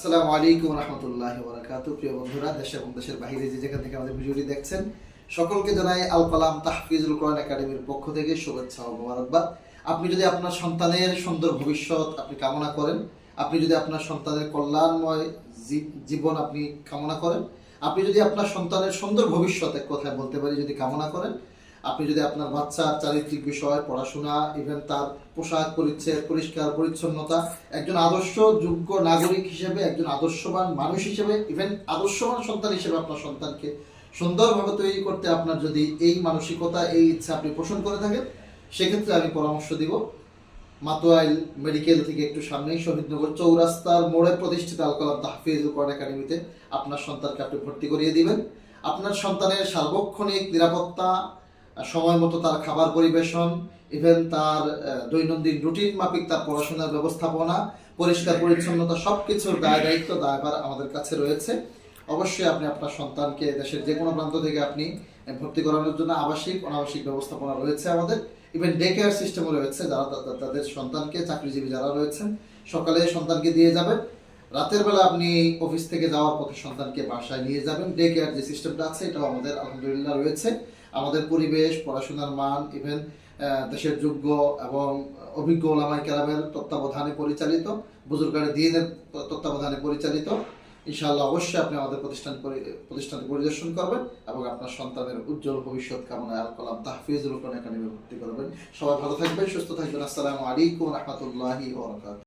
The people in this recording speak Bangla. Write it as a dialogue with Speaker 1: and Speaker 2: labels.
Speaker 1: আসসালামু আলাইকুম রহমতুল্লাহ বরাকাত প্রিয় বন্ধুরা এবং দেশের বাইরে যে যেখান থেকে আমাদের ভিডিওটি দেখছেন, সকলকে জানাই আল কালাম তাহফিজুল কোরআন একাডেমির পক্ষ থেকে শুভেচ্ছা ও মোবারকবাদ। আপনি যদি আপনার সন্তানের সুন্দর ভবিষ্যৎ আপনি কামনা করেন, আপনি যদি আপনার সন্তানের কল্যাণময় জীবন আপনি কামনা করেন, আপনি যদি আপনার সন্তানের সুন্দর ভবিষ্যৎ এক কথায় বলতে পারি, যদি কামনা করেন আপনি যদি আপনার বাচ্চার চারিত্রিক বিষয়, পড়াশোনা ইভেন তার পোশাক পরিচ্ছদ, পরিষ্কার, পরিচ্ছন্নতা, একজন আদর্শ, যোগ্য নাগরিক হিসেবে, একজন আদর্শবান মানুষ হিসেবে ইভেন আদর্শবান সন্তান হিসেবে আপনার সন্তানকে সুন্দরভাবে তৈরি করতে আপনার যদি এই মানসিকতা, এই ইচ্ছা আপনি পোষণ করে থাকেন, সেক্ষেত্রে আমি পরামর্শ দিব, মাতোয়াইল মেডিকেল থেকে একটু সামনেই শহীদনগর চৌরাস্তার মোড়ে প্রতিষ্ঠিত আল কালাম তাহফিজ কোরআন একাডেমিতে আপনার সন্তানকে আপনি ভর্তি করিয়ে দিবেন। আপনার সন্তানের সার্বক্ষণিক নিরাপত্তা সময় মতো তার খাবার পরিবেশন ইভেন তার দৈনন্দিন রুটিন মাফিক তার পড়াশোনার ব্যবস্থাপনা, পরিষ্কার পরিচ্ছন্নতা সব কিছুর দায় দায়িত্ব দায়ভার আমাদের কাছে রয়েছে। অবশ্যই আপনি আপনার সন্তানকে দেশের যে কোনো প্রান্ত থেকে আপনি ভর্তি করানোর জন্য আবাসিক, অনাবাসিক ব্যবস্থাপনা রয়েছে আমাদের। ইভেন ডে কেয়ার সিস্টেমও রয়েছে, যারা তাদের সন্তানকে, চাকরিজীবী যারা রয়েছেন, সকালে সন্তানকে দিয়ে যাবেন। রাতের বেলা আপনি অফিস থেকে যাওয়ার পথে সন্তানকে বাসায় নিয়ে যাবেন। ডে কেয়ার যে সিস্টেমটা আছে, এটাও আমাদের আলহামদুলিল্লাহ রয়েছে। আমাদের পরিবেশ, পড়াশোনার মান ইভেন দেশের যোগ্য এবং অভিজ্ঞ ওলামাই কেরামের তত্ত্বাবধানে পরিচালিত বুজুর্গানের দিনের তত্ত্বাবধানে পরিচালিত। ইনশাআল্লাহ অবশ্যই আপনি আমাদের প্রতিষ্ঠান প্রতিষ্ঠান পরিদর্শন করবেন এবং আপনার সন্তানের উজ্জ্বল ভবিষ্যৎ কামনায় আল কলাম তাহফিজুল কোরআন একাডেমি ভর্তি করবেন। সবাই ভালো থাকবেন, সুস্থ থাকবেন। আসসালামু আলাইকুম রহমতুল্লাহি